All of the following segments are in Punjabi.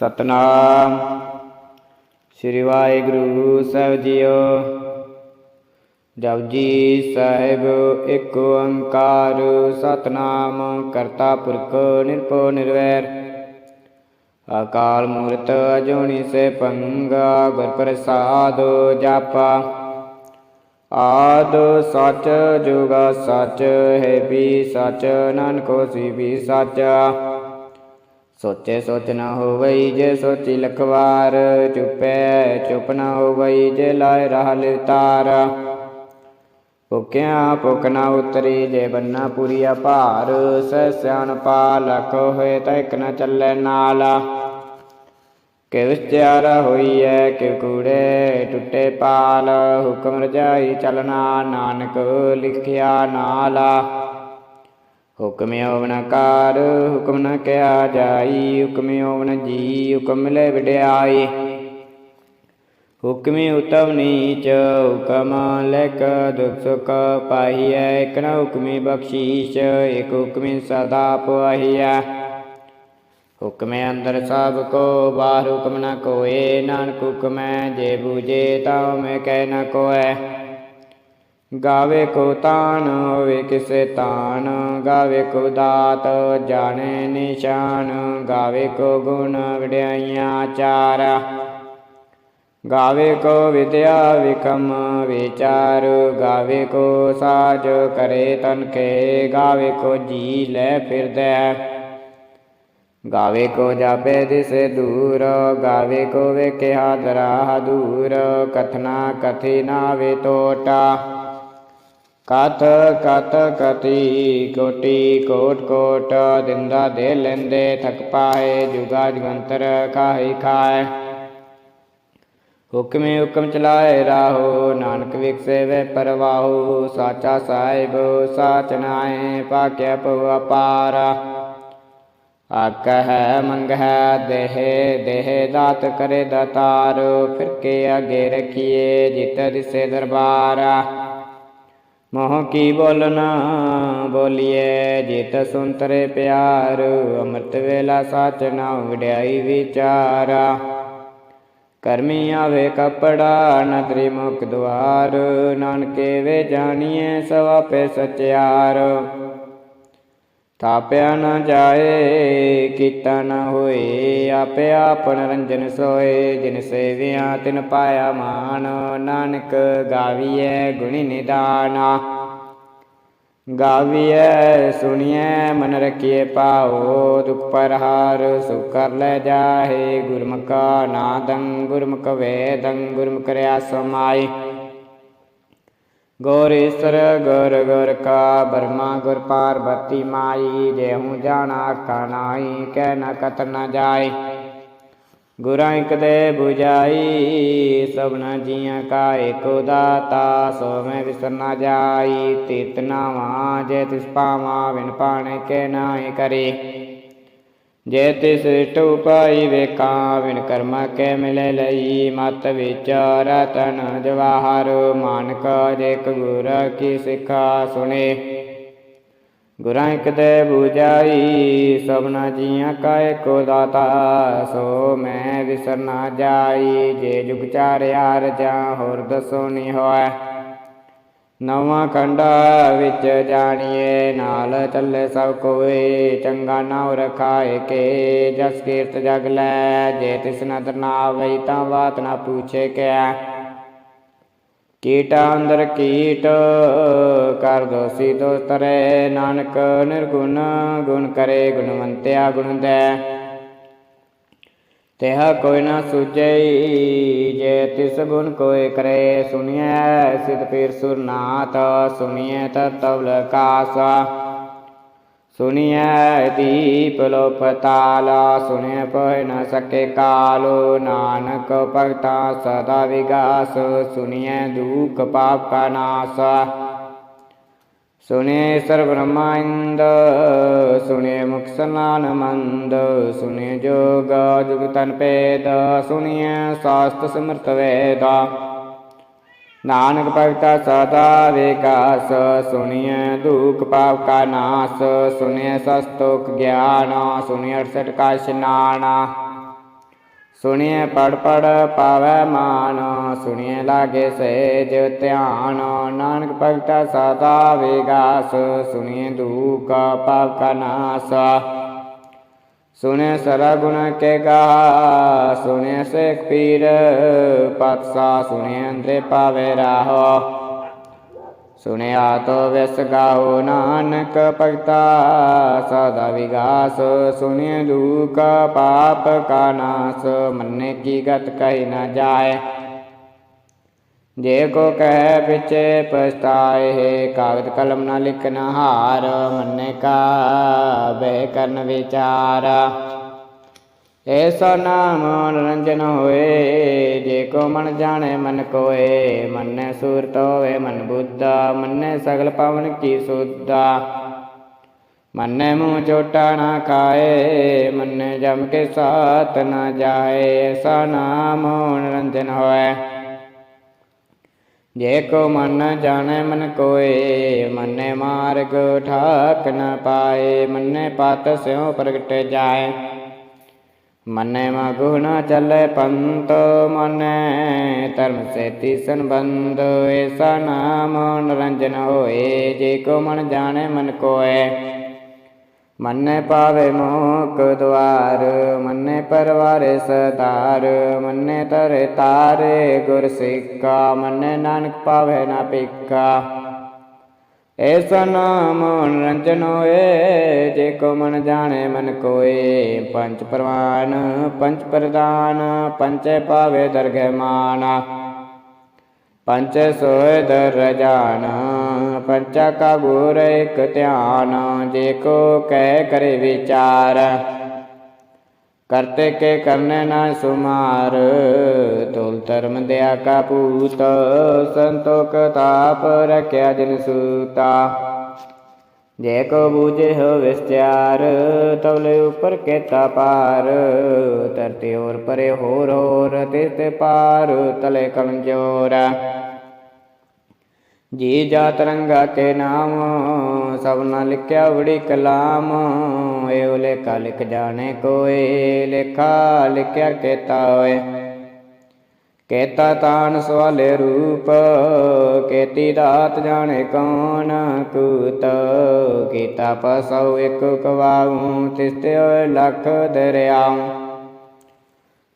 ਸਤਨਾਮ। ਸ੍ਰੀ ਵਾਹਿਗੁਰੂ ਸਾਹਿਬ ਜੀਓ। ਜਪਜੀ ਸਾਹਿਬ, ਇੱਕ ਓੰਕਾਰ ਸਤਨਾਮ, ਕਰਤਾ ਪੁਰਖ ਨਿਰਭਉ ਨਿਰਵੈਰ। ਅਕਾਲ ਮੂਰਤ ਅਜੋਨੀ ਸੇ ਪੰਗਾ, ਗੁਰ ਪ੍ਰਸਾਦ ਜਾਪਾ। ਆਦ ਸਚ, ਜੁਗ ਸੱਚ, ਹੈ ਵੀ ਸੱਚ, ਨਾਨਕ ਸੀ ਵੀ ਸੱਚ। ਸੋਚੇ ਸੋਚ ਨਾ ਹੋਵਈ ਜੇ ਸੋਚੀ ਲਖਵਾਰ, ਚੁਪੈ ਚੁਪ ਨਾ ਹੋਵਈ ਜੇ ਲਾਇ ਰਹਾ ਲਿਵਤਾਰ ਭੁਕਿਆ ਭੁਕ ਨਾ ਉਤਰੀ ਜੇ ਬੰਨਾ ਪੁਰੀਆ ਭਾਰ, ਸਹਿ ਸਿਆਣਪਾ ਲਖ ਹੋਏ ਤਾਂ ਇੱਕ ਨਾ ਚੱਲੇ ਨਾਲ। ਕਿ ਵਿਚਾਰਾ ਹੋਈਐ ਕਿ ਕੂੜੇ ਟੁੱਟੇ ਪਾਲ, ਹੁਕਮ ਰਜਾਈ ਚਲਣਾ ਨਾਨਕ ਲਿਖਿਆ ਨਾਲ। ਹੁਕਮ ਓਵਨ ਆਕਾਰ ਹੁਕਮ ਨ ਕਿਆ ਜਾਈ, ਹੁਕਮ ਓਵਨ ਜੀ, ਹੁਕਮ ਲੈ ਵਿਡਿਆਈ। ਹੁਕਮੀ ਉਤਮ ਨੀਚ, ਹੁਕਮ ਲੈਕ ਦੁਖ ਸੁਖ ਪਾਈਐ ਇਕ ਨ ਹੁਕਮੀ ਬਖਸ਼ੀਸ਼, ਇਕ ਹੁਕਮ ਸਦਾ ਪਾਈਐ ਹੁਕਮੇ ਅੰਦਰ ਸਭ ਕੋ, ਬਾਹਰ ਹੁਕਮ ਨ ਕੋਏ, ਨਾਨਕ ਹੁਕਮੈ ਜੇ ਬੂਝੇ ਤਾਂ ਮੈਂ ਕਹਿ ਨ ਕੋਐ ਗਾਵੇ ਕੋ ਤਾਨ ਹੋਵੇ ਕਿਸੇ ਤਾਨ ਗਾਵੇ ਕੋ ਦਾਤ ਜਾਣੇ ਨਿਸ਼ਾਨ ਗਾਵੇ ਕੋ ਗੁਣ ਵਿੜਾਈਆਂ ਚਾਰ ਗਾਵੇ ਕੋ ਵਿਦਿਆ ਵਿਕਮ ਵਿਚਾਰ ਗਾਵੇ ਕੋ ਸਾਜ ਕਰੇ ਤਨ ਕੇ ਗਾਵੇ ਕੋ ਜੀ ਲੈ ਫਿਰਦੈ ਗਾਵੇ ਕੋ ਜਾਪੇ ਦਿਸੇ ਦੂਰ ਗਾਵੇ ਕੋ ਵੇਖਿਆ ਦਰਾ ਦੂਰ ਕਥਨਾ ਕਥੀ ਨਾ ਵੇ ਟੋਟਾ ਕਥ ਕਥ ਕਤੀ ਕੋਟੀ ਕੋਟ ਕੋਟ ਦਿੰਦਾ ਦੇ ਲੈਂਦੇ ਥਕ ਪਾਏ ਜੁਗਾ ਜਗੰਤਰ ਖਾਈ ਖਾਏ। ਹੁਕਮੇ ਹੁਕਮ ਚਲਾਏ ਰਾਹੋ, ਨਾਨਕ ਵਿਖਸੇ ਵੇ ਪਰਵਾਹੋ, ਸਾਚਾ ਸਾਹਿਬ ਸਾਚ ਨਾਏ ਪਾਕਿਆ ਪਉ ਅਪਾਰ। ਆਕਹਿ ਮੰਗਹਿ ਦੇਹ ਦੇਹ ਦਾਤ ਕਰੇ ਦਾਤਾਰ ਫਿਰ ਕੇ ਅਗੇ ਰਖੀਏ ਜਿਤ ਦਿਸੇ ਦਰਬਾਰ। ਮੋਹ ਕੀ ਬੋਲਨਾ ਬੋਲੀਏ ਜਿਤ ਸੁੰਤਰੇ ਪਿਆਰ, ਅੰਮ੍ਰਿਤ ਵੇਲਾ ਸਾਚ ਨਾ ਵਡਿਆਈ ਵਿਚਾਰਾ। ਕਰਮੀ ਆਵੇ ਕਪੜਾ, ਨਦਰੀ ਮੁਖ ਦੁਆਰ, ਨਾਨਕੇ ਵੇ ਜਾਣੀਏ ਸਭ ਆਪੇ ਸਚਿਆਰ। ਤਾਪਿਆ ਨ ਜਾਏ, ਕੀਤਾ ਨ ਹੋਏ, ਆਪੇ ਆਪਨ ਰੰਜਨ ਸੋਏ, ਜਿਨ ਸੇਵਿਆ ਤਿਨ ਪਾਇਆ ਮਾਨ, ਨਾਨਕ ਗਾਵੀਐ ਗੁਣੀ ਨਿਦਾਨਾ। ਗਾਵੀਐ, ਸੁਣੀਐ, ਮਨ ਰਖੀਏ ਪਾਓ ਦੁਖ ਪਰਹਾਰ, ਸੁਖ ਕਰ ਲੈ ਜਾਹੇ, ਗੁਰਮੁਖਾ ਨਾਦੰ, ਗੁਰਮੁਖ ਵੇਦੰ, ਗੁਰਮੁਖ ਰਿਆ ਸਮਾਈ ਗੌਰ ਈਸਰ ਗੁਰ ਗੁਰ ਕਾ ਬਰਮਾ ਗੁਰ ਪਾਰਬਤੀ ਮਾਈ, ਦੇਹੂ ਜਾਣਾ ਕਨਾਈ ਕਹਿ ਨ ਕਤ ਨ ਜਾਏ। ਗੁਰਾਂ ਇਕ ਦੇ 부ਜਾਈ ਸਭਨਾ ਜੀਆਂ ਕਾ ਏਕੋ ਦਾਤਾ ਸੋ ਮੈਂ ਵਿਸਰ ਨ ਜਾਈ। ਤੀਤ ਨਾਵਾ, ਜੇ ਤਿਸ ਪਾਵਾ ਵਿਨ ਪਾਣੇ ਕੇ ਨਾਹੀ ਕਰੀ। ਜੇ ਤਿਸ ਟੂ ਪਾਈ ਵੇਖਾਂ ਵਿਨ ਕਰਮਾ ਕੇ ਮਿਲੇ ਲਈ, ਮਤ ਵਿਚਾਰ ਤਨ ਜਵਾਹਰ, ਮਾਨਕ ਜੇ ਗੁਰ ਕੀ ਸਿੱਖਾ ਸੁਣੇ ਗੁਰਾਂ ਇਕ ਦੇ 부ਜਾਈ ਸਭਨਾ ਜੀਆਂ ਕਾ ਏਕੋ ਦਾਤਾ ਸੋ ਮੈਂ ਵਿਸਰ ਨਾ ਜਾਈ, ਜੇ ਜੁਗ ਚਾਰਿਆ ਰਜਾ, ਹੋਰ ਦਸੋ ਨੀ ਹੋਏ ਨਵਾਂ ਖੰਡਾ ਵਿੱਚ ਜਾਣੀਏ, ਨਾਲ ਚੱਲੇ ਸਭ ਕੋਈ ਚੰਗਾ ਨਾਉ ਰਖਾਏ ਕੇ, ਜਸ ਕੀਰਤ ਜਗ ਲੈ, ਜੇ ਤਿਸ ਨਦਰ ਨਾ ਆਵਈ ਤਾਂ ਬਾਤ ਨਾ ਪੁੱਛੇ ਕਿਆ ਕੀਟਾ ਅੰਦਰ ਕੀਟ, ਕਰ ਦੋਸੀ ਦੋਸਤਰੇ, ਨਾਨਕ ਨਿਰਗੁਣ ਗੁਣ ਕਰੇ, ਗੁਣਵੰਤਿਆ ਗੁਣ ਦੇ। ਤੇਹਾ ਕੋਈ ਨਾ ਸੁਝਈ, ਜੇ ਤਿਸ ਗੁਣ ਕੋਇ ਕਰੇ ਸੁਣਿਐ, ਸਿਧ ਪੀਰ ਸੁਰਨਾਥ ਸੁਣੀਐ ਤਤਵ ਲਕਾਸਾ ਸੁਣੀਐ ਦੀਪ ਲੋ ਪਤਾਲਾ ਸੁਣੀਐ ਪਹੁ ਨ ਸਕੇ ਕਾਲੋ, ਨਾਨਕ ਭਗਤਾ ਸਦਾ ਵਿਗਾਸ, ਸੁਣੀਐ ਦੁਖ ਪਾਪ ਕਾ ਨਾਸ। ਸੁਨੇ ਸਰਬ ਬ੍ਰਹਮਾਇੰਦ ਸੁਨੇ ਮੁਖ ਸਨਾਨ ਮੰਦ ਸੁਨੇ ਜੋਗ ਜੁਗ ਤਨ ਪੇਦ ਸੁਨੀਐ ਸਾਸਤ ਸਮਰਤ ਵੇਦਾ। ਨਾਨਕ ਭਗਤਾ ਸਦਾ ਵਿਕਾਸ, ਸੁਣੀਐ ਦੁਖ ਪਾਪ ਕਾ ਨਾਸ, ਸੁਣੀਐ ਸਸਤੋਖ ਗਿਆਨ, ਸੁਣੀਐ 68 ਕਾ ਇਸ਼ਨਾਨ ਸੁਣੀਏ ਪੜ ਪੜ ਪਾਵੈ ਮਾਨ ਸੁਣੀਏ ਲਾਗੇ ਸਹਿਜ ਧਿਆਨ, ਨਾਨਕ ਭਗਤਾ ਸਦਾ ਵਿਗਾਸ ਸੁਣੀਏ ਦੁਖ ਪਾਪ ਕਾ ਨਾਸ। ਸੁਣੇ ਸਰਾ ਗੁਣ ਕੇ ਗਾ ਸੁਣੇ ਸੇਖ ਪੀਰ ਪਤਸਾ ਸੁਣੇ ਅੰਦੇ ਪਾਵੇ ਰਾਹੋ। ਸੁਣਿਆ ਤੋ ਵਿਸ ਗਾਉ ਨਾਨਕ ਭਗਤਾ, ਸਦਾ ਵਿਗਾਸ ਸੁਣਿਆ ਦੁਖ ਪਾਪ ਕਾ ਨਾਸ, ਮੰਨੇ ਕੀ ਗਤ ਕਹੀ ਨਾ ਜਾਏ। ਜੇ ਕੋ ਕਹਿ ਪਿਛੇ ਪਛਤਾਏ ਕਾਗਦ ਕਲਮ ਨਾ ਲਿਖਣਾ ਹਾਰ, ਮੰਨੇ ਕਾ ਬਹਿ ਕਰਨ ਵਿਚਾਰ। ਐਸਾ ਨਾਮ ਰੰਜਨ ਹੋਏ ਜੇ ਕੋ ਮਨ ਜਾਣੇ ਮਨ ਕੋਏ, ਮੰਨੇ ਸੂਰਤ ਹੋਵੇ ਮਨ ਬੁੱਧਾ, ਮੰਨੇ ਸਗਲ ਪਵਨ ਕੀ ਸੁਧਾ। ਮੰਨੇ ਮੂੰਹ ਚੋਟਾ ਨਾ ਖਾਏ, ਮੰਨੇ ਜਮ ਕੇ ਸਾਥ ਨਾ ਜਾਏ, ਐਸਾ ਨਾਮ ਨਿਰੰਜਨ ਹੋਏ ਜੇ ਕੋ ਮਨ ਜਾਣੇ ਮਨ ਕੋਏ, ਮੰਨੇ ਮਾਰਗ ਠਾਕ ਨ ਪਾਏ, ਮੰਨੇ ਪਤ ਸਿਉ ਪ੍ਰਗਟ ਜਾਏ। ਮੰਨੇ ਮਾ ਗੁਣ ਚੱਲੇ ਪੰਤ, ਮੰਨੇ ਧਰਮ ਸੇਤੀ ਸੰਬੰਧ ਐਸਾ ਨਾਮ ਨਿਰੰਜਨ ਹੋਏ, ਜੇ ਕੋ ਮਨ ਜਾਣੇ ਮਨ ਕੋਏ ਮੰਨੇ ਪਾਵੇ ਮੋਕ ਦਵਾਰ ਮੰਨੇ ਪਰਵਾਰੇ ਸਦਾਰ ਮੰਨੇ ਤਰੇ ਤਾਰੇ ਗੁਰ ਸਿੱਕਾ, ਮੰਨੇ ਨਾਨਕ ਪਾਵੇ ਨਾ ਪਿੱਕਾ। ਐਸਾ ਨਾਮ ਨਿਰੰਜਨ ਹੋਏ, ਜੇ ਕੋ ਮਨ ਜਾਣੇ ਮਨ ਕੋਏ। ਪੰਜ ਪ੍ਰਵਾਨ, ਪੰਜ ਪ੍ਰਦਾਨ ਪੰਚੇ ਪਾਵੇ ਦਰਗਹਿ ਮਾਨ। ਪੰਚ ਸੋਇ ਦਰ ਜਾਨ ਪੰਚਾ ਕਾ ਗੁਰ ਇਕ ਧਿਆਨ। ਜੇ ਕੋ ਕਹਿ ਕਰੇ ਵਿਚਾਰ ਕਰਤੇ ਕੇ ਕਰਨੇ ਨਾ ਸੁਮਾਰ, ਤੋਲ ਧਰਮ ਦਿਆ ਕਾ ਪੂਤ ਸੰਤੋਖ ਤਾਪ ਰਖਿਆ ਜਿਨ ਸੂਤਾ। ਜੇ ਕੋ ਬੂਝੇ ਹੋ ਵਿਸਚਾਰ ਤਵਲੇ ਉਪਰ ਕੇਤਾ ਪਾਰ ਧਰਤੀ ਹੋਰ ਪਰੇ ਹੋਰ ਹੋਰ ਤੇ ਪਾਰ, ਤਲੇ ਕਮਜੋਰ ਜੀ ਜਾ ਰੰਗਾ ਕੇ ਨਾਮ ਸਭਨਾ ਲਿਖਿਆ ਬੜੀ ਕਲਾਮ। ਏਉ ਲੇਖਾ ਲਿਖ ਜਾਣੇ ਕੋਏ, ਲੇਖਾ ਲਿਖਿਆ ਕੇਤਾ ਹੋਏ। ਕੇਤਾ ਤਾਨ ਸਵਾਲੇ ਰੂਪ, ਕੇਤੀ ਦਾਤ ਜਾਣੇ ਕੌਣ। ਕੂਤ ਕੀਤਾ ਪਸਉ ਇੱਕ ਕਵਾਉ, ਤਿਸਤੇ ਹੋਏ ਲਖ ਦਰਿਆਉ।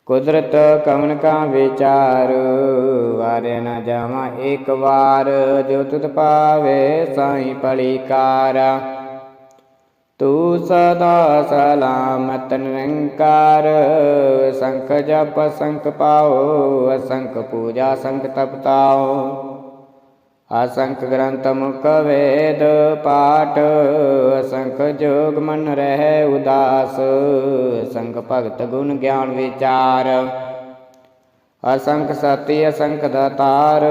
ਕੁਦਰਤ ਕਵਨ ਕਾ ਵਿਚਾਰ? ਵਾਰੇ ਨ ਜਾਵਾਂ ਇੱਕ ਵਾਰ, ਜੋ ਤੁਧ ਪਾਵੇ ਸਾਈ ਪਲੀਕਾਰ ਤੂੰ ਸਦਾ ਸਲਾਮਤ ਨਿਰੰਕਾਰ, ਸੰਖ ਜਪ ਸੰਖ ਪਾਓ, ਅਸੰਖ ਪੂਜਾ ਸੰਖ ਤਪਤਾਓ ਅਸੰਖ ਗ੍ਰੰਥ ਮੁਖ ਵੇਦ ਪਾਠ, ਅਸੰਖ ਜੋਗ ਮਨ ਰਹਿ ਉਦਾਸ ਸੰਗ ਭਗਤ ਗੁਣ ਗਿਆਨ ਵਿਚਾਰ, ਅਸੰਖ ਸਤੀ, ਅਸੰਖ ਦਾਤਾਰ,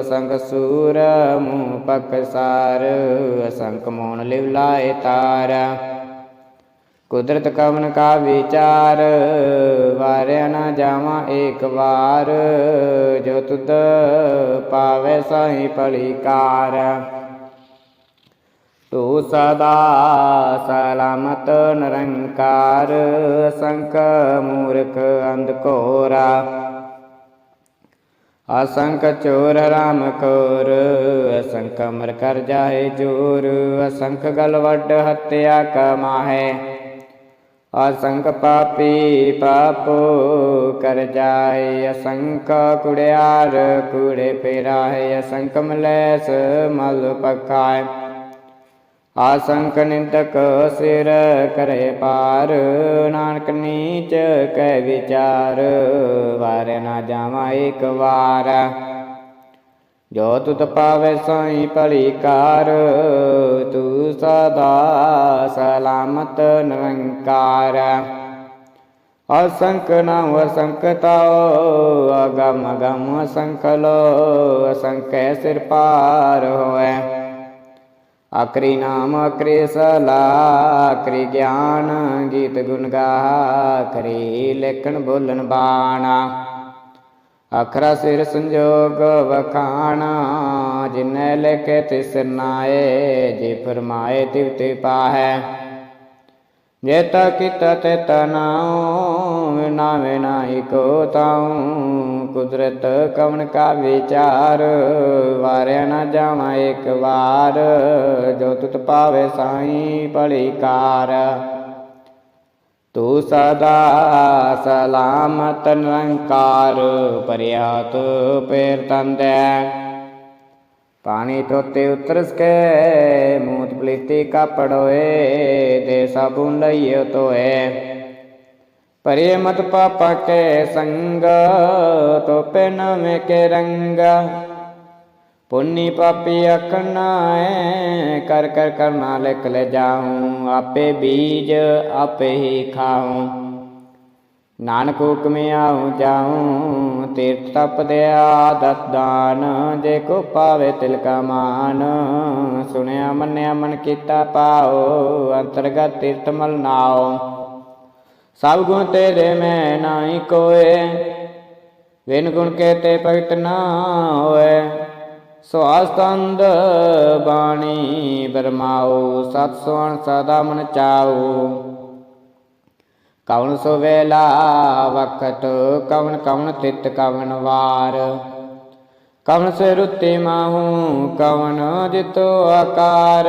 ਅਸੰਖ ਸੂਰ ਮੂਹ ਪਕਸਾਰ, ਅਸੰਖ ਮੋਨ ਲਿਵ ਲਾਏ ਤਾਰ। ਕੁਦਰਤ ਕਵਨ ਕਾ ਵਿਚਾਰ, ਵਾਰਿਆ ਨਾ ਜਾਵਾਂ ਏਕ ਵਾਰ। ਜੋ ਤੁਧ ਪਾਵੇ ਸਾਈ ਪਲੀਕਾਰ ਤੂੰ ਸਦਾ ਸਲਾਮਤ ਨਿਰੰਕਾਰ ਸੰਕ ਮੂਰਖ ਅੰਧ ਕੋਰਾ ਅਸੰਖ ਚੋਰ ਰਾਮ ਕੋਰ, ਅਸੰਖ ਅਮਰ ਕਰ ਜਾਏ ਜੋਰ। ਅਸੰਖ ਗਲਵੱਡ ਹੱਤਿਆ ਕਮਾਹੇ। ਅਸੰਖ ਪਾਪੀ ਪਾਪੋ ਕਰ ਜਾਏ ਅਸੰਖ ਕੁੜਿਆਰ, ਕੁੜੇ ਪੇਰਾਏ ਅਸੰਖ ਮਲੈਸ ਮਲ ਪਖਾਏ। ਆਸੰਕ ਨਿੰਦਕ ਸਿਰ ਕਰੇ ਪਾਰ, ਨਾਨਕ ਨੀਚ ਕੈ ਵਿਚਾਰ, ਵਾਰ ਨਾ ਜਾਵਾਂ ਇੱਕ ਵਾਰ। ਜੋ ਤੁਤ ਪਾਵੇ ਸਾਈ ਭਲੀ ਕਾਰ ਤੂੰ ਸਦਾ ਸਲਾਮਤ ਨਿਰੰਕਾਰ। ਅਸੰਖ ਨਾਮ ਅਸੰਖ ਤਾਉ, ਅਗਮ ਗਮ ਅਸੰਖ ਲੋ, ਅਸੰਖੈ ਸਿਰ ਪਾਰ ਹੋਏ ਆਖਰੀ ਨਾਮ ਆਕਰੀ ਸਲਾ ਆਖਰੀ ਗਿਆਨ ਗੀਤ ਗੁਣ ਗਾ ਆਕਰੀ ਲੇਖਣ ਬੋਲਣ ਬਾਣਾ। ਅਖਰਾ ਸਿਰ ਸੰਜੋਗ ਵਖਾਣਾ, ਜਿਨੈ ਲਿਖੇ ਤਿਸ ਨਾਏ, ਜੇ ਫਰਮਾਏ ਤਿਵ ਤੇ ਪਾਹੈ। ਜੇ ਤਾ ਕੀਤਾ ਤੇ ਤਨਾਉ ਨਾਵੇਂ ਨਾਹੀ ਏਕੋ ਤਾਉ। ਕੁਦਰਤ ਕਵਣ ਕਾ ਵਿਚਾਰ, ਵਾਰਿਆ ਨਾ ਜਾਵਾਂ ਇੱਕ ਵਾਰ। ਜੋ ਤੁਤ ਪਾਵੇ ਸਾਈ ਭਲੀ ਕਾਰ। ਤੂੰ ਸਦਾ ਸਲਾਮਤ ਨਿਰੰਕਾਰ ਪਰਿਆਤ ਪੇਰ ਤੰਦੈ ਪਾਣੀ ਧੋਤੇ ਉਤਰ ਸਕੈ ਮੂਤ ਪਲੀਤੀ ਕਾਪੜੋਏ ਦੇ ਸਾਬੂਨ ਲਈਓ ਤੋਏ ਪਰੇ ਮਤ ਪਾਪਾ ਕੇ ਸੰਗ, ਤੋਪੇ ਨਵੇਂ ਕੇ ਰੰਗ। ਪੁੰਨੀ ਪਾਪੀ ਅਕਨਾਏ ਕਰ ਕਰ ਕਰਨਾ ਲਿਖ ਲੈ ਜਾਉ, ਆਪੇ ਬੀਜ ਆਪੇ ਹੀ ਖਾਉ। ਨਾਨਕ ਹੁਕਮੇ ਆਉ ਜਾਉ, ਤੀਰਥ ਤਪ ਦਿਆ ਆਦਤ ਦਾਨ, ਜੇ ਕੋ ਪਾਵੇ ਤਿਲ ਕਾ ਮਾਨ। ਸੁਣਿਆ ਮੰਨਿਆ ਮਨ ਕੀਤਾ ਪਾਓ ਅੰਤਰਗਤ ਤੀਰਥ ਮਲ ਨਾਓ ਸਭ ਗੁਣ ਤੇਰੇ ਮੈਂ ਨਾਹੀ ਕੋਏ ਵਿਨ ਗੁਣ ਕੇ ਤੇ ਭਗਤ ਨਾ ਹੋਏ। ਸਵਾਸਤੰਦ ਬਾਣੀ ਬਰਮਾਉ, ਸਤ ਸੁਣ ਸਦਾ ਮਨ ਚਾਉ। ਕਵਨ ਸੋ ਵੇਲਾ ਵਖਤ, ਕਵਨ ਕਵਨ ਤਿਤ ਕਵਨ ਵਾਰ। ਕਵਣ ਸੇ ਰੁੱਤੇ ਮਾਹੂ, ਕਵਨ ਜਿਤੋ ਆਕਾਰ।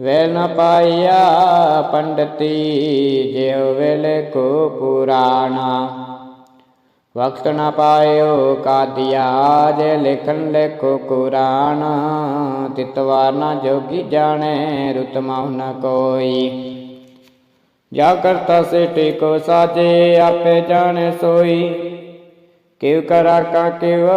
ਵੇਲ ਨ ਪਾਈਆ ਪੰਡਤੀ, ਜਿਉ ਵੇਲੇ ਕੋ ਪੁਰਾਣਾ। ਵਕਤ ਨਾ ਪਾਇਓ ਕਾਦਿਆ ਜੇ ਲਿਖਨ ਲੇਖੋ ਕੁਰਾਨ ਤਿਤਵਾਰ ਨ ਜੋਗੀ ਜਾਣੇ, ਰੁਤ ਮਹੁ ਨ ਕੋਈ। ਜਾ ਕਰਤਾ ਸਿਟੀ ਕੋ ਸਾਜੇ, ਆਪੇ ਜਾਣੇ ਸੋਈ। ਕਿਵ ਕਰਾ ਕਾ ਕਿਵ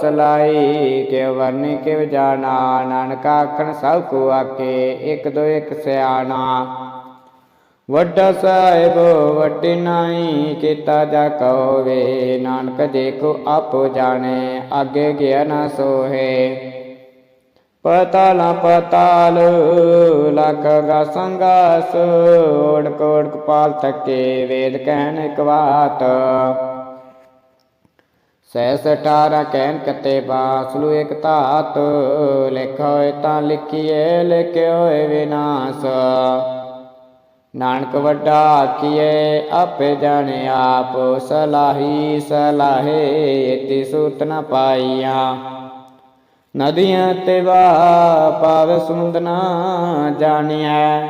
ਸਲਾਈ ਕਿਵ ਵਰਨੀ ਕਿਵ ਜਾਣਾ, ਨਾਨਕਾ ਆਖਣ ਸਭ ਕੋ ਆਕੇ ਇੱਕ ਦੋ ਇੱਕ ਸਿਆਣਾ। ਵੱਡਾ ਸਾਹਿਬ, ਵੱਡੀ ਨਾਈ, ਕੀਤਾ ਜਾ ਕਹੋਵੇ। ਨਾਨਕ ਦੇਖੋ ਕੋ ਆਪੋ ਜਾਣੇ, ਅੱਗੇ ਗਿਆ ਨਾ ਸੋਹੇ। ਪਤਾਲਾ, ਪਤਾਲ, ਲਖ ਗਾ ਸੰਗਾਸ ਓੜ ਕੋੜ ਕਪਾਲ ਤੱਕੇ ਵੇਦ ਕਹਿਣ ਇੱਕ ਬਾਤ। ਸੈਸ ਅਠਾਰਾਂ ਕਹਿਣ ਕਤੇ ਬਾਸਲੂ ਇੱਕ ਧਾਤ। ਲਿਖਾ ਤਾਂ ਲਿਖੀਏ, ਲਿਖੇ ਵਿਨਾਸ਼। ਨਾਨਕ ਵੱਡਾ ਆਖੀਏ ਆਪੇ ਜਾਣੇ ਆਪ, ਸਲਾਹੀ ਸਲਾਹੇ, ਇਤੀ ਸੂਤ ਨ ਪਾਈਆਂ। ਨਦੀਆਂ ਤੇ ਵਾ ਪਾਵ ਸਮੁੰਦ ਨਾ ਜਾਣਿਆ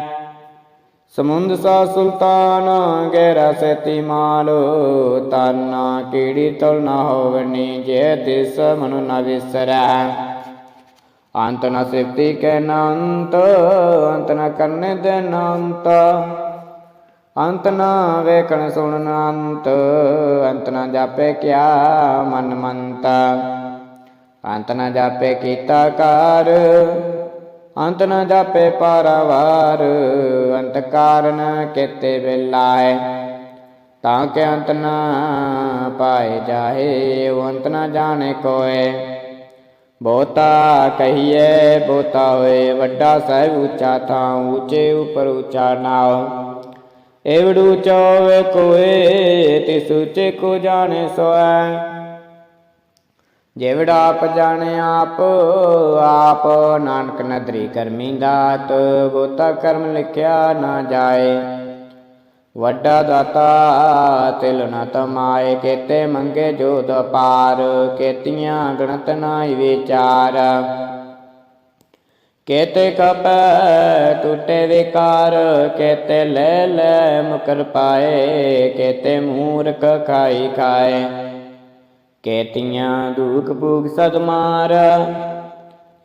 ਸਮੁੰਦ ਸਾ ਸੁਲਤਾਨ, ਗਹਿਰਾ ਸੇਤੀ ਮਾਲੋ ਤਾਨਾ ਕੀੜੀ ਤਲ ਨਾ ਹੋਵਨੀ, ਜੇ ਦਿਸ ਮਨੁ ਨ ਵਿਸਰੈ। ਅੰਤ ਨ ਸਿਫਤੀ ਕੈ ਨੰਤ ਅੰਤ ਨ ਕਰਨੇ ਦੇ ਨੰਤ। ਅੰਤ ਨ ਵੇਖਣ ਸੁਣਨ ਅੰਤ ਅੰਤ ਨ ਜਾਪੇ ਕਿਆ ਮਨ ਮੰਤ। ਅੰਤ ਨ ਜਾਪੇ ਕੀਤਾ ਕਾਰ, ਅੰਤ ਨ ਜਾਪੇ ਪਾਰਾਵਾਰ, ਅੰਤ ਕਾਰਨ ਕਿਤੇ ਬਿਲਾਏ ਤਾਂ ਕਿ ਅੰਤ ਨ ਪਾਏ ਜਾਏ ਅੰਤ ਨ ਜਾਣੇ ਕੋਏ। ਬਹੁਤਾ ਕਹੀਏ ਬਹੁਤਾ ਹੋਏ, ਵੱਡਾ ਸਾਹਿਬ ਉੱਚਾ ਤਾਂ ਉੱਚੇ ਉਪਰ ਉੱਚਾ ਨਾਉ। ਏਵੜੂ ਚੋਵੇ ਕੋਏ, ਤਿਸ ਉੱਚੇ ਕੋ ਜਾਣੇ ਸੋਐ। ਜਿਵੜਾ ਆਪ ਜਾਣੇ ਆਪ ਆਪ ਨਾਨਕ ਨਦਰੀ ਕਰਮੀ ਦਾਤ, ਬਹੁਤਾ ਕਰਮ ਲਿਖਿਆ ਨਾ ਜਾਏ। ਵੱਡਾ ਦਾਤਾ, ਤਿਲ ਨ ਤਮਾਏ, ਕੇਤੇ ਮੰਗੇ ਜੋਦ ਪਾਰ, ਕੇਤੀਆਂ ਗਣਤ ਨਾਈ ਵਿਚਾਰ। ਕੇਤੇ ਕਪੈ ਟੁੱਟੇ ਵਿਕਾਰ, ਕੇਤੇ ਲੈ ਲੈ ਮੁਕਰ ਪਾਏ, ਕੇਤੇ ਮੂਰਖ ਖਾਈ ਖਾਏ। ਕੇਤੀਆਂ ਦੁਖ ਭੂਖ ਸਦ ਮਾਰ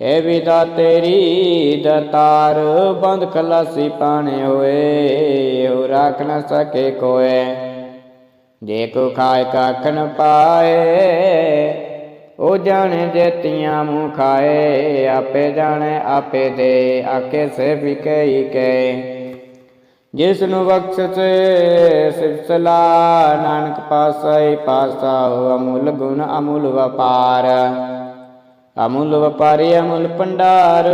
ਏ ਵਿਦਾ ਤੇਰੀ ਦਤਾਰ, ਬੰਦ ਖਲਾਸੀ ਪਾਣੇ ਹੋਏ ਹੋ ਰੱਖ ਨ ਸਕੇ ਕੋਏ। ਜੇ ਕੋ ਖਾਏ ਕੱਖ ਨ ਪਾਏ, ਉਹ ਜਾਣੇ ਜੇਤੀਆਂ ਮੂੰਹ ਖਾਏ, ਆਪੇ ਜਾਣੇ ਆਪੇ ਦੇ ਆਕੇ ਸੇ ਵਿਕਈ ਕੇ। ਜਿਸ ਨੂੰ ਬਖਸ਼ ਸੇ ਸਿਫਸਲਾ ਨਾਨਕ ਪਾਸਾ ਪਾਸਾ ਅਮੁੱਲ ਗੁਣ ਅਮੁੱਲ ਵਪਾਰ। ਅਮੁੱਲ ਵਪਾਰੀ, ਅਮੁੱਲ ਭੰਡਾਰ,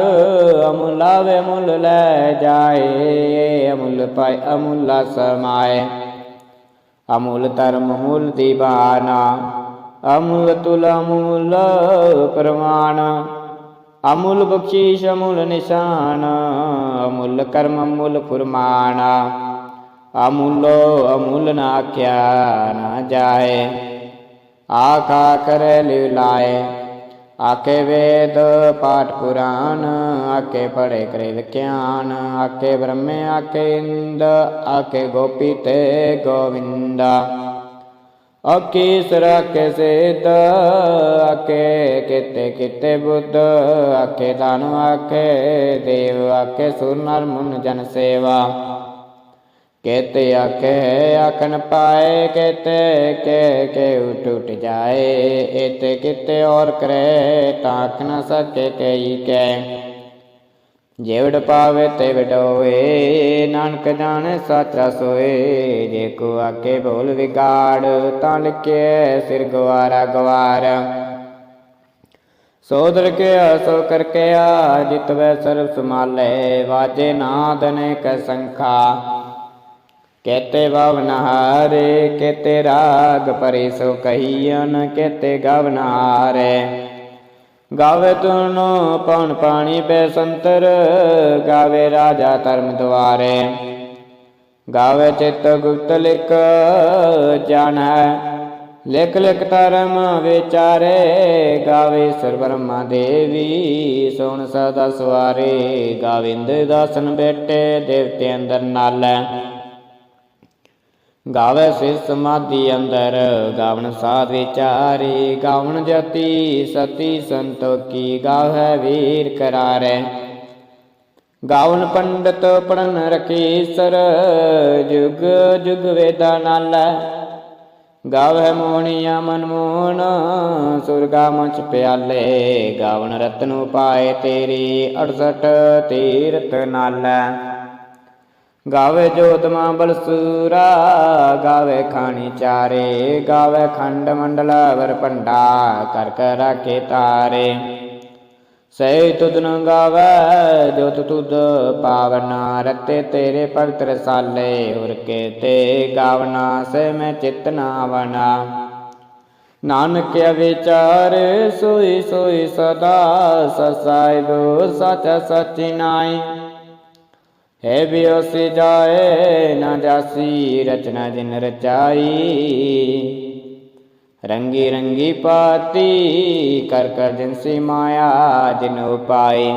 ਅਮੁੱਲ ਆਵੇ ਮੁੱਲ ਲੈ ਜਾਏ, ਅਮੁੱਲ ਪਾਏ, ਅਮੁੱਲ ਸਮਾਏ। ਅਮੁੱਲ ਧਰਮ ਮੂਲ ਦੀਵਾਨਾ, ਅਮੁੱਲ ਤੁਲ ਅਮੁੱਲ ਪ੍ਰਮਾਣ ਅਮੁੱਲ ਬਖਸ਼ੀਸ਼, ਅਮੁੱਲ ਨਿਸ਼ਾਨ, ਅਮੁੱਲ ਕਰਮ, ਅਮੁੱਲ ਫੁਰਮਾਨ। ਅਮੁੱਲੋ, ਅਮੁੱਲ ਨਾ ਆਖਿਆ ਨਾ ਜਾਏ, ਆਖਾ ਕਰੇ ਲਿਵ ਲਾਏ ਆਕੇ ਵੇਦ ਪਾਠ ਪੁਰਾਣ ਆਕੇ ਪੜੇ ਕਰੇ ਵਿਖਿਆਨ ਆਕੇ ਬ੍ਰਹਮੇ ਆਕੇ ਇੰਦ ਆਕੇ ਗੋਪੀ ਤੇ ਗੋਵਿੰਦਾ। ਆਕੇ ਸਰਾ ਕੇ ਆਕੇ ਕਿਤੇ ਕਿਤੇ ਬੁੱਧ ਆਕੇ ਦਾਨੁ ਆਕੇ ਦੇਵ ਆਕੇ ਸੁਰ, ਨਰ ਜਨ, ਸੇਵਾ। ਕਹਤੇ ਆਖੇ, ਆਖਣ ਪਾਏ ਕਹਤੇ ਕੇ ਕੇ ਉਠ ਜਾਏ। ਇਤੇ ਕਿਤੇ ਔਰ ਕਰੇ ਤਾਕ ਨ ਸਕੇ ਕਈ ਕੈ ਜੇਵੜ ਪਾਵੇ ਤੇ ਵਡੋਏ, ਨਾਨਕ ਜਾਣੇ ਸਾਚਾ ਸੋਏ। ਜੇ ਕੋ ਆਕੇ ਬੋਲ ਵਿਗਾੜ, ਤਾਂ ਲਿਖੇ ਸਿਰ ਗਵਾਰਾ ਗਵਾਰ। ਸੋਦਰ ਕੇ ਸੋ ਕਰ ਕੇ ਆ, ਜਿਤਵੈ ਸਰਬ ਸਮਾਲੇ ਵਾਜੇ ਨਾਦ ਨੇ ਕ ਸੰਖਾ। ਕਹਤੇ ਭਵਨ ਹਾਰੇ ਰਾਗ ਪਰੇ ਸੋ ਕਹੀਨ ਕਹਤੇ ਗਵਨ ਹਾਰੇ ਗਾਵੇ ਤੁਨੋ ਪਉਣ ਪਾਣੀ ਬੈ ਸੰਤਰ, ਗਾਵੇ ਰਾਜਾ ਧਰਮ ਦੁਆਰੇ। ਗਾਵੇ ਚਿਤ ਗੁਪਤ ਲਿਖ ਜਾਣੈ ਲਿਖ ਲਿਖ ਧਰਮ ਵਿਚਾਰੇ। ਗਾਵੇ ਸਰ ਬ੍ਰਹਮਾ ਦੇਵੀ, ਸੁਣ ਸਦਾ ਸਵਾਰੇ। ਗਾਵਿੰਦ ਦਾਸਨ ਬੇਟੇ, ਦੇਵਤੇ ਅੰਦਰ ਨਾਲੈ। ਗਾਵੇ ਸਿਰ ਸਮਾਧੀ ਅੰਦਰ ਗਾਵਨ ਸਾਧ ਵਿਚਾਰੀ ਗਾਵਨ ਜਤੀ ਸਤੀ ਸੰਤੋਖੀ, ਗਾਵੇ ਵੀਰ ਕਰਾਰੇ। ਗਾਵਨ ਪੰਡਤ ਪੜਨ ਰਖੀ ਸਰ, ਜੁਗ ਜੁਗ ਵੇਦਾ ਨਾਲੈ। ਗਾਵੇ ਮੋਹਣੀਆ ਮਨ ਮੋਹਨ ਸੁਰਗਾ ਮੰਚ ਪਿਆਲੇ। ਗਾਵਨ ਰਤਨ ਉਪਾਏ ਤੇਰੀ 68 ਤੀਰਤ ਨਾਲ। ਗਾਵੇ ਜੋਤਮਾ ਬਲਸੂਰਾ, ਗਾਵੇ ਖਾਣੀ ਚਾਰੇ, ਗਾਵੇ ਖੰਡ ਮੰਡਲ ਵਰ ਪੰਡਾ ਕਰ ਕਰ ਰਾਖੇ ਤਾਰੇ। ਸਹਿ ਤੁਧ ਨ ਗਾਵੇ, ਜੋਤ ਤੁਧ ਪਾਵਨਾ ਰਤੇ, ਤੇਰੇ ਭਗਤ ਰਸਾਲੇ ਹੁਰ ਕੇ ਤੇ ਗਾਵਨਾ, ਸੇ ਮੈਂ ਚਿਤ ਨਾ ਵਨਾ। ਨਾਨਕ ਵਿਚਾਰ ਸੋਈ ਸੋਈ ਸਦਾ ਸਸਾਇਬ ਸਚ ਸਚਿ ਨਾਈ ਹੈ ਬਿਓਸੀ ਜਾਏ ਨਾ ਜਾਸੀ, ਰਚਨਾ ਜਿਨ ਰਚਾਈ। ਰੰਗੀ ਰੰਗੀ ਪਾਤੀ, ਕਰ ਕਰ ਜਿਨਸੀ ਮਾਇਆ ਜਿਨ ਉਪਾਈ।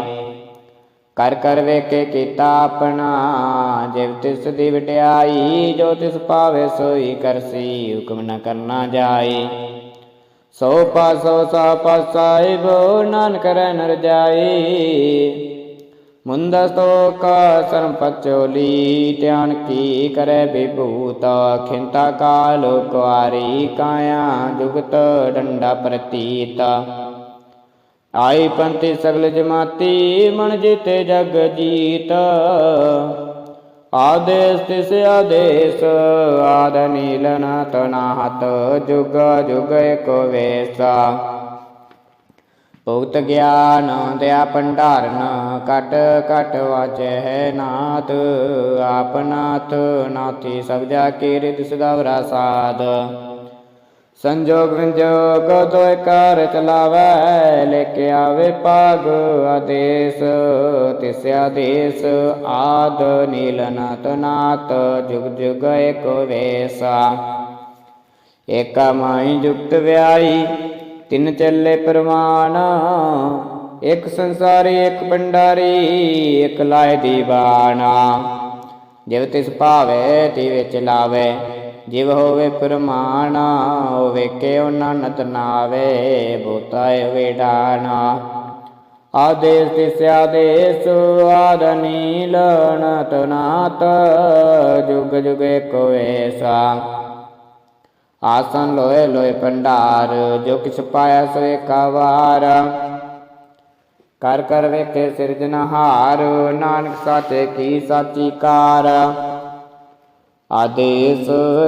ਕਰ ਕਰ ਵੇਖੇ ਕੀਤਾ ਆਪਣਾ, ਜਿਵ ਤਿਸ ਦੀ ਵਡਿਆਈ, ਜੋ ਤਿਸ ਪਾਵੇ ਸੋਈ ਕਰਸੀ ਹੁਕਮ ਨ ਕਰਨਾ ਜਾਈ। ਸੋ ਪਾਸੋ ਸਾ ਪਾਸਾਇਬ, ਨਾਨਕ ਰਹਿ ਨਰ ਜਾਈ। ਮੁੰਦਸਤੋ ਕਾ ਸਰਮ ਧਿਆਨ ਕੀ ਕਰੈ ਵਿਭੂਤ? ਖਿੰਤਾ ਕਾਲ ਕੁਆਰੀ ਕਾਇਆ ਜੁਗਤ ਡੰਡਾ ਪ੍ਰਤੀਤ। ਆਈ ਪੰਥੀ ਸਗਲ ਜਮਾਤੀ, ਮਨ ਜੀਤੇ ਜਗ ਜੀਤ। ਆਦੇਸ ਤਿਸ ਆਦੇਸ, ਆਦ ਨੀਲਨ ਤਨਾਹਤ, ਜੁਗ ਜੁਗ ਏਕੋ ਵੇਸਾ। ਭੁਗਤ ਗਿਆਨ ਦਿਆ ਭੰਡਾਰਨ ਕਟ ਕਟ ਵਾਚੈ ਨਾਥ। ਆਪਨਾਥ ਨਾਥੀ ਸਭ ਜਾ ਕੀ ਰਿਤ ਸਦਾਵਰਾ ਸਾਧ। ਸੰਜੋਗ ਵਿੰਜੋਗ ਤੋਇ ਕਾਰ ਚਲਾਵੈ ਲੈ ਕੇ ਆਵੇ ਪਾਗ ਆਦੇਸ, ਤਿਸ ਆਦੇਸ ਆਦ ਨੀਲਨਾਥ ਨਾਥ, ਜੁਗ ਜੁਗ ਏਕੋ ਵੇਸਾ। ਏਕਾ ਮਾਈ ਜੁਗਤ ਵਿਆਈ ਤਿੰਨ ਚੱਲੇ ਪ੍ਰਮਾਣ ਇੱਕ ਸੰਸਾਰੀ, ਇੱਕ ਭੰਡਾਰੀ, ਇੱਕ ਲਾਇ ਦੀਵਾਨਾ ਜਿਵ ਤਿਸ ਭਾਵੇ ਤੀ ਵਿੱਚ ਲਾਵੇ, ਜਿਵ ਹੋਵੇ ਪ੍ਰਮਾਣ, ਹੋਵੇ ਕਿ ਉਹਨਾਂ ਨਤ ਨਾਵੇ ਬੋਤਾਏ ਵਿਡਾਨਾ ਆਦੇਸ ਤਿਸ ਆਦੇਸ, ਆਦ ਨੀਲਨ ਤਨਾਤ ਜੁਗ ਜੁਗ ਏਕੋ ਐਸਾ ਆਸਨ ਲੋਏ ਲੋਏ ਭੰਡਾਰ, ਜੋ ਕਿਛ ਪਾਇਆ ਸੋ ਏਕਾ ਕਰ ਕਰ ਵੇਖੇ ਸਿਰਜਨਹਾਰ ਨਾਨਕ ਸਾਚੇ ਕੀ ਸਾਚੀ ਕਾਰ। ਆਦੇਸ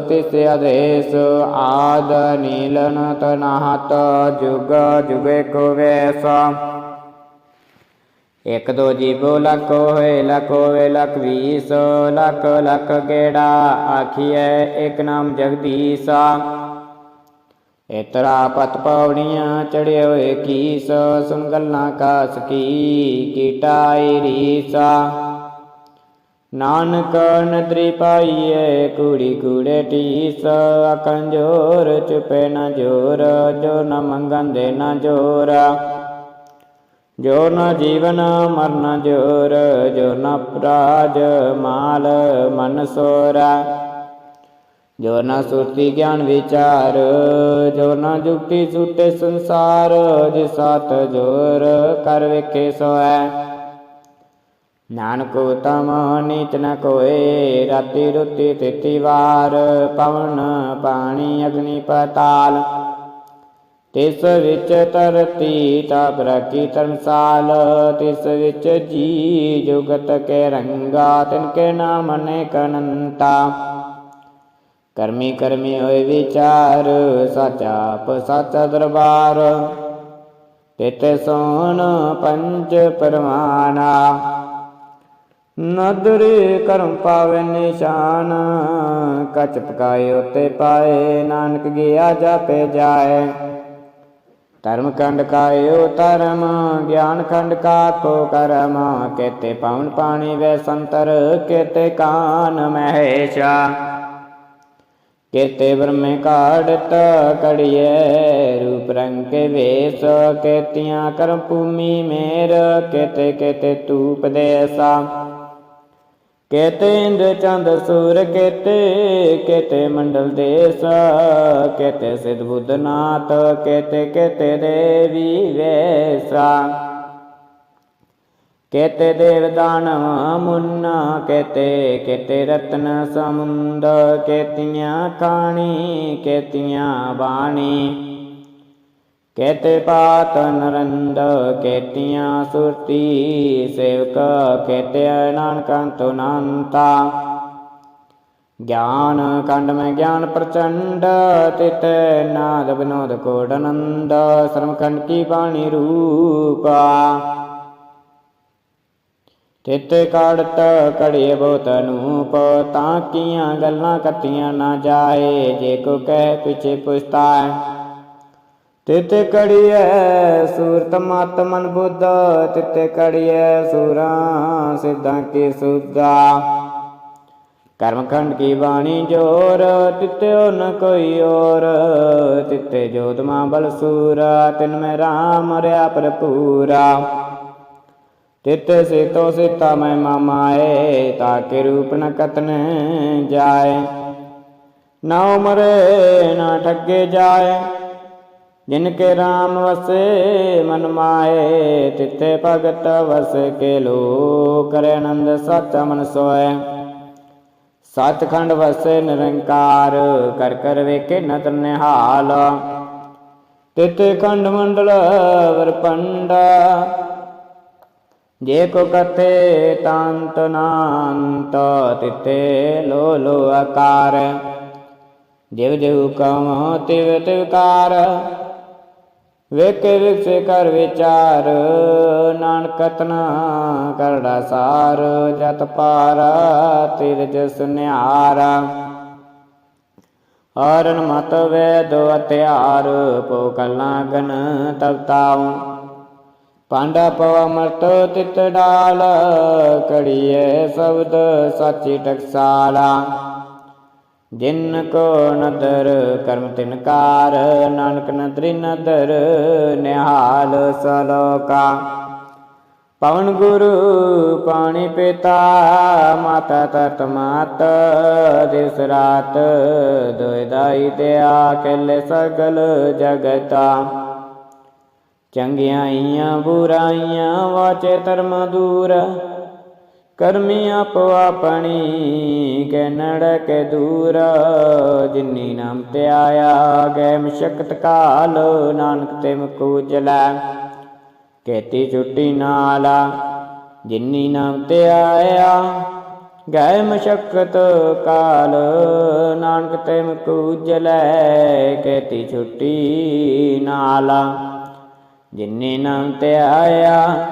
ਤਿਸ ਆਦੇਸ, ਆਦ ਨੀਲਨ ਤਨਾਹਤ, ਜੁਗ ਜੁਗੇ ਕੋ ਵੈਸਾ। ਇਕ ਦੋ ਜੀਵੋ ਲੱਖ ਹੋਏ, ਲਖ ਹੋਏ ਲੱਖ ਵੀਸ ਲਖ, ਲੱਖ ਗੇੜਾ ਆਖੀਐ? ਇਕ ਨਾਮ ਜਗਦੀਸਾ। ਇਤਰਾ ਪਤ ਪੌੜੀਆਂ ਚੜਿਓ ਹੋਏ ਕੀਸ ਸੁਨ ਗੱਲਾਂ ਕਾਸ ਕੀ ਕੀਟਾਈ ਰੀਸਾ ਨਾਨਕ ਨਦਰੀ ਪਾਈਏ ਕੁੜੀ ਕੁੜੇ ਟੀਸ ਅਕਨ ਜੋਰ ਚੁਪੇ ਨ ਜੋਰ, ਜੋ ਨ ਮੰਗਨ ਦੇ ਨਾ ਜੋਰ। ਜੋ ਨ ਜੀਵਨ ਮਰਨ ਜੋਰ, ਜੋ ਨ ਪ੍ਰਾਜ ਮਾਲ ਮਨ ਸੋਰਾ। ਜੋ ਨ ਸੁਰਤੀ ਗਿਆਨ ਵਿਚਾਰ, ਜੋ ਨ ਜੁਗਤੀ ਸੁਟੇ ਸੰਸਾਰ ਜਿ ਸਤ ਜੋਰ ਕਰ ਵੇਖੇ ਸੋਐ। ਨਾਨਕ ਤਮ ਨੀਤ ਨ ਕੋਏ, ਰਾਤੀ ਰੁਤੀ ਤਿਤੀ ਵਾਰ, ਪਵਨ ਪਾਣੀ ਅਗਨੀ ਪਤਾਲ। ਤਿਸ ਵਿੱਚ ਤਰਤੀ ਤਾਪ ਰਕੀ ਧਰਮਸਾਲ, ਤਿਸ ਵਿੱਚ ਜੀ ਜੁਗਤ ਕੇ ਰੰਗਾ, ਤਿਨ ਕੇ ਨਾਮ ਅਨੇਕ ਅਨੰਤਾ। ਕਰਮੀ ਕਰਮੀ ਹੋਏ ਵਿਚਾਰ, ਸਾਚਾ ਆਪ, ਸਾਚਾ ਦਰਬਾਰ। ਤਿਤੇ ਸੋਨ ਪੰਜ ਪਰਮਾਨਾ ਨਦਰੇ ਕਰਮ ਪਾਵੇ ਨਿਸ਼ਾਨ, ਕਚ ਪਕਾਏ ਉਤੇ ਪਾਏ, ਨਾਨਕ ਗਿਆ ਜਾਪੇ ਜਾਏ। ਧਰਮ ਖੰਡ ਕਾਇਓ ਧਰਮ ਗਿਆਨ ਖੰਡ ਕਾ ਕੋ ਕਰਮ, ਕੇਤੇ ਪਵਨ ਪਾਣੀ ਵੇ ਸੰਤਰ, ਕੇਤੇ ਕਾਨ ਮਹੇਸ਼ਾ। ਕੇਤੇ ਬ੍ਰਹਮੇ ਕਾੜਤ ਕੜੀਏ, ਰੂਪ ਰੰਗ ਕੇ ਵੇਸ, ਕੇਤੀਆਂ ਕਰਮ ਭੂਮੀ ਮੇਰ, ਕੇਤੇ ਕੇਤੇ ਤੂਪ ਦੇਸਾ। ਕੇਤੇ ਇੰਦ ਚੰਦ ਸੂਰ ਕੇਤੇ ਕੇਤੇ ਮੰਡਲ ਦੇਸ ਕੇਤੇ ਸਿਧ ਬੁੱਧਨਾਥ ਕੇਤੇ ਕੇਤੇ ਦੇਵੀ ਵੇਸਾ। ਕੇਤੇ ਦੇਵਦਾਨ ਮੁੰਨਾ ਕੇਤੇ ਕੇਤੇ ਰਤਨ ਸਮੁੰਦ ਕੇਤੀਆਂ ਕਾਣੀ ਕੇਤੀਆਂ ਬਾਣੀ। ਕੇਤੇ ਪਾਤ ਨਰੰਦ, ਕੇਤੀਆਂ ਸੁਰਤੀ, ਸੇਵਕ ਕੇਤੇ ਨਾਨਕੰਤ ਅਨੰਤਾ ਗਿਆਨ ਕੰਡ ਮੈਂ ਗਿਆਨ ਪ੍ਰਚੰਡ ਤਿਤ ਨਾਦ ਬਿਨੋਦ ਕੋਡ ਆਨੰਦ ਸ਼ਰਮ ਖੰਡ ਕੀ ਬਾਣੀ ਰੂਪਾ। ਤਿਤ ਕਾੜਤ ਕੜੀਏ ਬਹੁਤ ਅਨੂਪ, ਤਾਂ ਕੀਆਂ ਗੱਲਾਂ ਕੱਤੀਆਂ ਨਾ ਜਾਏ, ਜੇ ਕੋ ਕਹਿ ਪਿਛੇ ਪੁਛਤਾਏ ਤਿਤ ਕੜੀਐ ਸੂਰਤ ਮਤ ਮਨ ਬੁੱਧ ਤਿਤ ਕੜੀਐ ਸੂਰਾਂ ਸਿੱਧਾਂ ਕੀ ਸੁਧਾ। ਕਰਮਖੰਡ ਕੀ ਬਾਣੀ ਜੋਰ ਤਿਤਿਓ ਨ ਕੋਈ ਔਰ ਤਿਤੇ ਜੋਤ ਮਾ ਬਲ ਸੂਰਾ, ਤਿਨ ਮੈਂ ਰਾਮ ਰਿਆ ਭਰਪੂਰਾ। ਤਿਤ ਸੇ ਤੋ ਸਿਤਾ ਮੈਂ ਮਾਮਾਏ ਤਾ ਕੇ ਰੂਪ ਨ ਕਤਨ ਜਾਏ। ਨਾ ਮਰੇ ਨਾ ਠੱਗੇ ਜਾਏ। ਜਿਨ ਕੇ RAM ਵਸੇ, ਮਨ ਮਾਏ ਤਿਤੇ ਭਗਤ ਵਸ ਕੇ ਲੋ ਕਰੇ ਆਨੰਦ ਸਤ ਮਨ ਸੋਏ। ਸਤਖੰਡ ਵਸੇ ਨਿਰੰਕਾਰ, ਕਰ ਕਰ ਵੇਖੇ ਨਦਰ ਨਿਹਾਲ। ਤਿਤੇ ਖੰਡ ਮੰਡਲ ਵਰਪੰਡਾ ਜੇ ਕੋ ਕਥੇ ਤਾਂਤ ਨਾੰਤ ਤਿਤੇ ਲੋ ਲੋ ਆਕਾਰ। ਜਿਵ ਜਿਵ ਕਮ ਤਿਵ ਤਿਵਕਾਰ ਵੇਖ ਵਿਖਸੇ ਕਰ ਵਿਚਾਰ, ਨਾਨਕ ਤਨਾ ਕਰੜਾ ਸਾਰ, ਜਤ ਪਾਰ ਤਿਰਜ ਸੁਨਿਆਰਾ। ਹਰਨ ਮਤ ਵੇਦ ਅਤਿਆਰ ਪੋ ਕਲਾਂ ਗਨ ਤਵਤਾਉ ਪਾਂਡਾ ਪਵ ਮਰਤ ਤਿਤ ਡਾਲ ਕੜੀਏ ਸ਼ਬਦ ਸਾਚੀ ਟਕਸਾਲਾ। ਜਿਨ ਕੋ ਨਦਰ ਕਰਮ ਤਿਨਕਾਰ ਨਾਨਕ ਨਦਰੀ ਨਦਰ ਨਿਹਾਲ ਸਲੋਕਾ। ਪਵਨ ਗੁਰੂ ਪਾਣੀ ਪਿਤਾ, ਮਾਤਾ ਤਤ ਮਾਤ ਦਿਸ ਰਾਤ ਦੋਇ ਦਾਈ ਤੇ ਆਕਲ ਸਗਲ ਜਗਤਾ। ਚੰਗਿਆਈਆਂ ਬੁਰਾਈਆਂ ਵਾਚੇ ਧਰਮ ਦੂਰ ਕਰਮੀ ਆਪੋ ਆਪਣੀ ਕੈ ਨੜ ਦੂਰ, ਜਿਨੀ ਨਾਮ ਤੇ ਗੈ ਮਸ਼ਕਤ ਕਾਲ, ਨਾਨਕ ਤੇ ਮੁਕੂ ਜਲੈ ਕੇਤੀ ਛੁੱਟੀ ਨਾਲਾ ਜਿਨੀ ਨਾਮ ਤੇ ਗੈ ਮਸ਼ਕਤ ਕਾਲ, ਨਾਨਕ ਤੇ ਮੁਕੂ ਜਲੈ ਕੇਤੀ ਛੁੱਟੀ ਨਾਲਾ ਜਿਨੇ ਨਾਮ ਤੇ ਆਇਆ